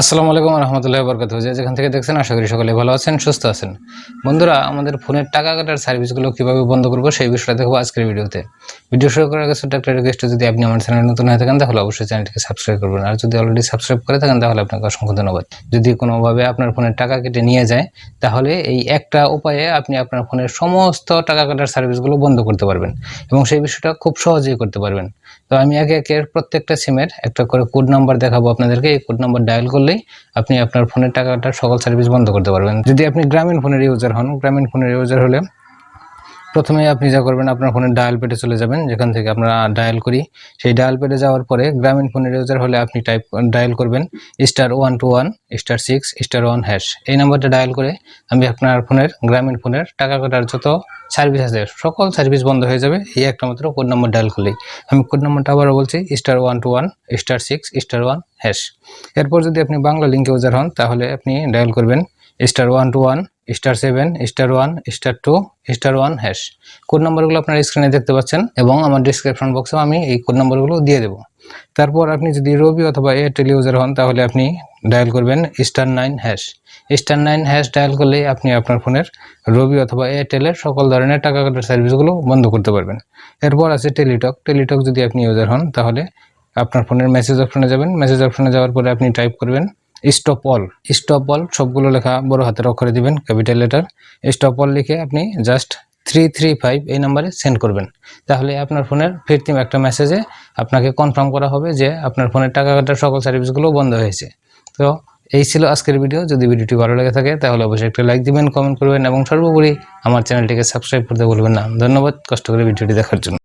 আসসালামু আলাইকুম রহমতুল্লাহ বরকাত যে যেখান থেকে দেখছেন, আশা করি সকলে ভালো আছেন, সুস্থ আছেন। বন্ধুরা, আমাদের ফোনের টাকা কাটার সার্ভিসগুলো কীভাবে বন্ধ করব সেই বিষয়টা দেখব আজকের ভিডিওতে। ভিডিও শুরু করার ছোট্ট একটা রিকোয়েস্ট যদি আপনি আমার চ্যানেল নতুন হয়ে থাকেন, তাহলে অবশ্যই চ্যানেলটিকে সাবস্ক্রাইব করবেন। আর যদি অলরেডি সাবস্ক্রাইব করে থাকেন, তাহলে আপনাকে অসংখ্য ধন্যবাদ। যদি কোনোভাবে আপনার ফোনের টাকা কেটে নিয়ে যায়, তাহলে এই একটা উপায়ে আপনি আপনার ফোনের সমস্ত টাকা কাটার সার্ভিসগুলো বন্ধ করতে পারবেন এবং সেই বিষয়টা খুব সহজেই করতে পারবেন। তো আমি একে একে প্রত্যেকটা সিমের একটা করে কোড নাম্বার দেখাবো আপনাদেরকে। এই কোড নাম্বার ডায়াল করলেই আপনি আপনার ফোনের টাকাটা সকল সার্ভিস বন্ধ করতে পারবেন। যদি আপনি গ্রামীণ ফোনের ইউজার হন, গ্রামীণ ফোনের ইউজার হলে প্রথমে আপনি যা করবেন, আপনার ফোনের ডায়াল পেডে চলে যাবেন, যেখান থেকে আমরা ডায়াল করি। সেই ডায়াল পেডে যাওয়ার পরে গ্রামীণ ফোনের ইউজার হলে আপনি টাইপ ডায়াল করবেন star one two one star six star one hash এই নাম্বারটা ডায়াল করে আমি আপনার ফোনের, গ্রামীণ ফোনের টাকা কাটার যত সার্ভিস আছে, সকল সার্ভিস বন্ধ হয়ে যাবে। এই একটা মাত্র কোড নম্বর ডায়াল করলেই। আমি কোড নম্বরটা আবারও বলছি star one two one star six star one hash এরপর যদি আপনি বাংলা লিঙ্ক ইউজার হন, তাহলে আপনি ডায়াল করবেন star one two one star seven star one star two star one hash code নাম্বারগুলো আপনার স্ক্রিনে দেখতে পাচ্ছেন এবং আমার ডিসক্রিপশন বক্সেও আমি এই কোড নাম্বারগুলো দিয়ে দেবো। তারপর আপনি যদি রবি অথবা এয়ারটেল ইউজার হন, তাহলে আপনি ডায়াল করবেন star nine hash star nine hash dial করলেই আপনি আপনার ফোনের রবি অথবা এয়ারটেলের সকল ধরনের টাকা কাটার সার্ভিসগুলো বন্ধ করতে পারবেন। এরপর আছে টেলিটক টেলিটক যদি আপনি ইউজার হন, তাহলে আপনার ফোনের মেসেজ অপশনে যাবেন। মেসেজ অপশনে যাওয়ার পরে আপনি টাইপ করবেন স্টপ অল স্টপ অল সবগুলো লেখা বড় হাতের অক্ষরে দিবেন ক্যাপিটাল লেটার স্টপ অল লিখে আপনি জাস্ট থ্রি থ্রি ফাইভ এই নাম্বারে সেন্ড করবেন। তাহলে আপনার ফোনের ফিরতিম একটা মেসেজে আপনাকে কনফার্ম করা হবে যে আপনার ফোনের টাকা কাটার সকল সার্ভিসগুলো বন্ধ হয়েছে। তো এই ছিল আজকের ভিডিও যদি ভিডিওটি ভালো লেগে থাকে, তাহলে অবশ্যই একটা লাইক দিবেন কমেন্ট করবেন এবং সর্বোপরি আমার চ্যানেলটিকে সাবস্ক্রাইব করতে ভুলবেন না। ধন্যবাদ কষ্ট করে ভিডিওটি দেখার জন্য।